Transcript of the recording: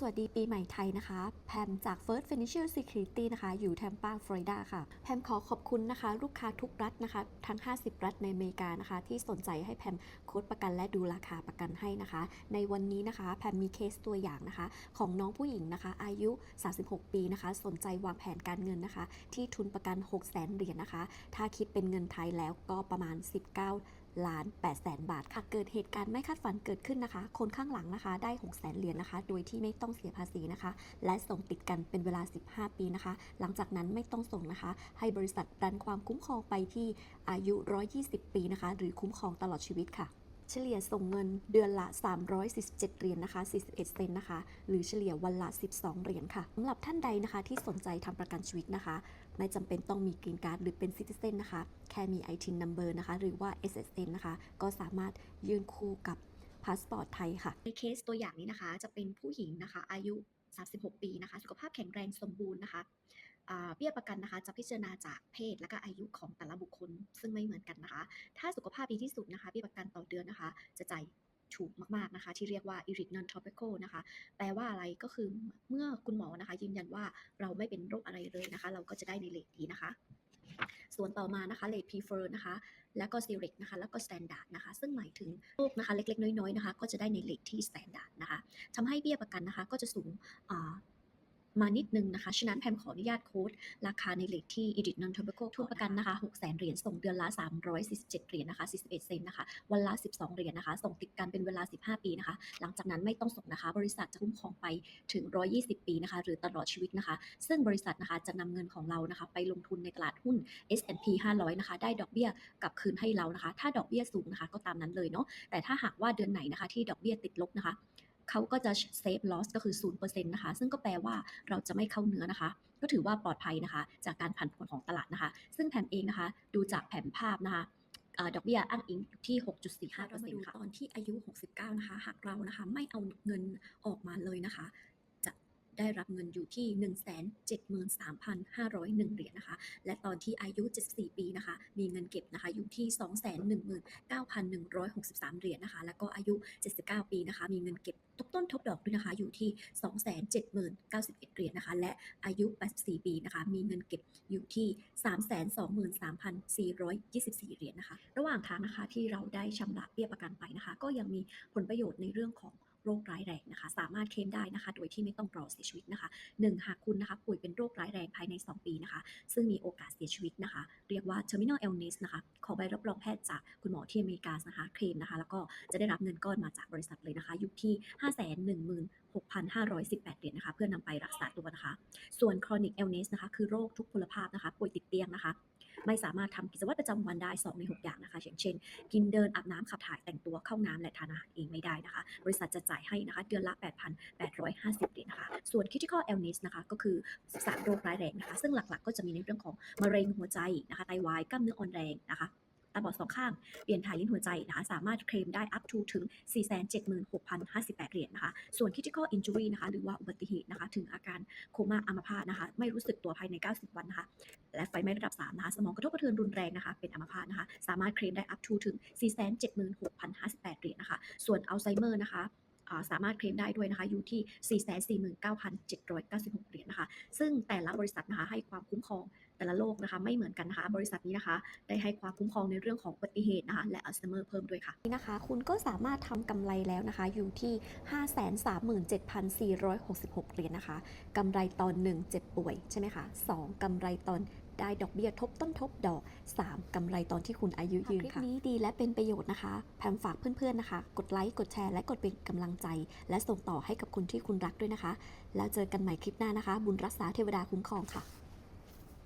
สวัสดีปีใหม่ไทยนะคะ แพมจาก First Financial Security นะคะ อยู่แทมปาฟลอริดาค่ะ แพมขอขอบคุณนะคะ ลูกค้าทุกรัฐนะคะ ทั้ง 50 รัฐในอเมริกานะคะ ที่สนใจให้แพมโค้ดประกันและดูราคาประกันให้นะคะ ในวันนี้นะคะ แพมมีเคสตัวอย่างนะคะ ของน้องผู้หญิงนะคะ อายุ 36 ปีนะคะ สนใจวางแผนการเงินนะคะ ที่ทุนประกัน 6 0 0 0 0 0เหรียญนะคะ ถ้าคิดเป็นเงินไทยแล้วก็ประมาณ 19 ล้าน8แสนบาทค่ะ เกิดเหตุการณ์ไม่คาดฝันเกิดขึ้นนะคะ คนข้างหลังนะคะ ได้6 0แสนเหรียญนะคะ โดยที่ไม่ต้องเสียภาษีนะคะ และส่งติดกันเป็นเวลา 15 ปีนะคะ หลังจากนั้นไม่ต้องส่งนะคะ ให้บริษัทดันความคุ้มครองไปที่อายุ 120 ปีนะคะ หรือคุ้มครองตลอดชีวิตค่ะ เฉลี่ยส่งเงินเดือนละ 347 เหรียญนะคะ 41 เซนนะคะ หรือเฉลี่ยวันละ 12 เหรียญค่ะสำหรับท่านใดนะคะที่สนใจทำประกันชีวิตนะคะ ไม่จำเป็นต้องมีกรีนการ์ดหรือเป็นซิติเซนนะคะ แค่มี ITIN number นะคะ หรือว่า SSN นะคะ ก็สามารถยื่นคู่กับพาสปอร์ตไทยค่ะ ในเคสตัวอย่างนี้นะคะ จะเป็นผู้หญิงนะคะ อายุ 36 ปีนะคะ สุขภาพแข็งแรงสมบูรณ์นะคะ เบี้ยประกันนะคะ จะพิจารณาจากเพศและก็อายุของแต่ละบุคคล ซึ่งไม่เหมือนกันนะคะ ถ้าสุขภาพดีที่สุดนะคะเบี้ยประกันต่อเดือนนะคะ จะจ่ายถูกมากๆนะคะ ที่เรียกว่า i r i t non tropical นะคะ แปลว่าอะไรก็คือเมื่อคุณหมอนะคะ ยืนยันว่าเราไม่เป็นโรคอะไรเลยนะคะ เราก็จะได้ในเลทนี้นะคะ ส่วนต่อมานะคะเลท prefer นะคะ แล้วก็ select นะคะ แล้วก็ standard นะคะ ซึ่งหมายถึงโรคนะคะ เล็กๆ น้อยๆ นะคะ ก็จะได้ในเลทที่ standard นะคะทำให้เบี้ยประกันนะคะ ก็จะสูงอ่า มานิดนึงนะคะ ฉะนั้นแพมขออนุญาตโค้ดราคาในเลทที่ edit non tobacco ทุนประกันนะคะ6 0 0 0 0เหรียญส่งเดือนละ 347 เหรียญนะคะ 41 เซนนะคะ วันละ 12 เหรียญนะคะ ส่งติดกันเป็นเวลา 15 ปีนะคะ หลังจากนั้นไม่ต้องส่งนะคะ บริษัทจะคุ้มครองไปถึง 120 ปีนะคะ หรือตลอดชีวิตนะคะ ซึ่งบริษัทนะคะจะนำเงินของเรานะคะ ไปลงทุนในตลาดหุ้น S&P 500 นะคะ ได้ดอกเบี้ยกลับคืนให้เรานะคะ ถ้าดอกเบี้ยสูงนะคะ ก็ตามนั้นเลยเนาะ แต่ถ้าหากว่าเดือนไหนนะคะ ที่ดอกเบี้ยติดลบนะคะ เขาก็จะเซฟลอสก็คือ 0%นะคะ ซึ่งก็แปลว่าเราจะไม่เข้าเนื้อนะคะ ก็ถือว่าปลอดภัยนะคะ จากการผันผวนของตลาดนะคะ ซึ่งแผมเองนะคะ ดูจากแผนภาพนะคะดอกเบี้ยอ้างอิงอยู่ที่ 6.45%ค่ะตอนที่อายุ 69 นะคะ หากเรานะคะไม่เอาเงินออกมาเลยนะคะ ได้รับเงินอยู่ที่ 173,501 เหรียญนะคะ และตอนที่อายุ 74 ปีนะคะ มีเงินเก็บนะคะอยู่ที่ 219,163 เหรียญนะคะ แล้วก็อายุ 79 ปีนะคะ มีเงินเก็บทบต้นทบดอกด้วยนะคะอยู่ที่ 270,091 เหรียญนะคะ และอายุ 84 ปีนะคะ มีเงินเก็บอยู่ที่ 323,424 เหรียญนะคะ ระหว่างทางนะคะที่เราได้ชำระเบี้ยประกันไปนะคะ ก็ยังมีผลประโยชน์ในเรื่องของ โรคร้ายแรงนะคะ สามารถเคลมได้นะคะ โดยที่ไม่ต้องรอเสียชีวิตนะคะหนึ่งหากคุณนะคะป่วยเป็นโรคร้ายแรงภายใน 2 ปีนะคะ ซึ่งมีโอกาสเสียชีวิตนะคะ เรียกว่า terminal illness นะคะ ขอใบรับรองแพทย์จากคุณหมอที่อเมริกานะคะ เคลมนะคะ แล้วก็จะได้รับเงินก้อนมาจากบริษัทเลยนะคะ อยู่ที่ 516,518 เหรียญนะคะ เพื่อนำไปรักษาตัวนะคะ ส่วน chronic illness นะคะ คือโรคทุกพลภาพนะคะ ป่วยติดเตียงนะคะ ไม่สามารถทำกิจวัตรประจำวันได้ 2 ใน 6 อย่างนะคะ อย่างเช่น กินเดินอาบน้ำขับถ่ายแต่งตัวเข้าน้ำและทานอาหารเองไม่ได้นะคะ บริษัทจะจ่ายให้นะคะ เดือนละ 8,850เหรียญนะคะ ส่วน critical illness นะคะ ก็คือ 13 โรคร้ายแรงนะคะ ซึ่งหลักๆ ก็จะมีในเรื่องของมะเร็งหัวใจนะคะ ไตวาย กล้ามเนื้ออ่อนแรงนะคะตาบอดสองข้าง เปลี่ยนถ่ายลิ้นหัวใจนะคะ สามารถเคลมได้ up to ถึง 476,058 เหรียญนะคะ ส่วน critical injury นะคะ หรือว่าอุบัติเหตุนะคะ ถึงอาการ ม่าอัมพาตนะคะ ไม่รู้สึกตัวภายใน 90 วันนะคะ และไฟไหม้ระดับ 3 นะคะ สมองกระทบกระเทือนรุนแรงนะคะ เป็นอัมพาตนะคะ สามารถเคลมได้อัพทูถึง 476,058 เหรียญนะคะ ส่วนอัลไซเมอร์นะคะ สามารถเคลมได้ด้วยนะคะอยู่ที่ 449,796 เหรียญนะคะ ซึ่งแต่ละบริษัทนะคะให้ความคุ้มครองแต่ละโรคนะคะไม่เหมือนกันนะคะ บริษัทนี้นะคะ ได้ให้ความคุ้มครองในเรื่องของอุบัติเหตุนะคะ และอัลไซเมอร์เพิ่มด้วยค่ะนี่นะคะ คุณก็สามารถทำกำไรแล้วนะคะ อยู่ที่ 537,466 เหรียญนะคะกำไรตอน 1 เจ็บป่วยใช่ไหมคะ2กำไรตอน ได้ดอกเบี้ยทบต้นทบดอก 3กำไรตอนที่คุณอายุยืนค่ะคลิปนี้ดีและเป็นประโยชน์นะคะ แพมฝากเพื่อนๆนะคะ กดไลค์กดแชร์และกดเป็นกำลังใจ และส่งต่อให้กับคนที่คุณรักด้วยนะคะ แล้วเจอกันใหม่คลิปหน้านะคะ บุญรักษาเทวดาคุ้มครองค่ะ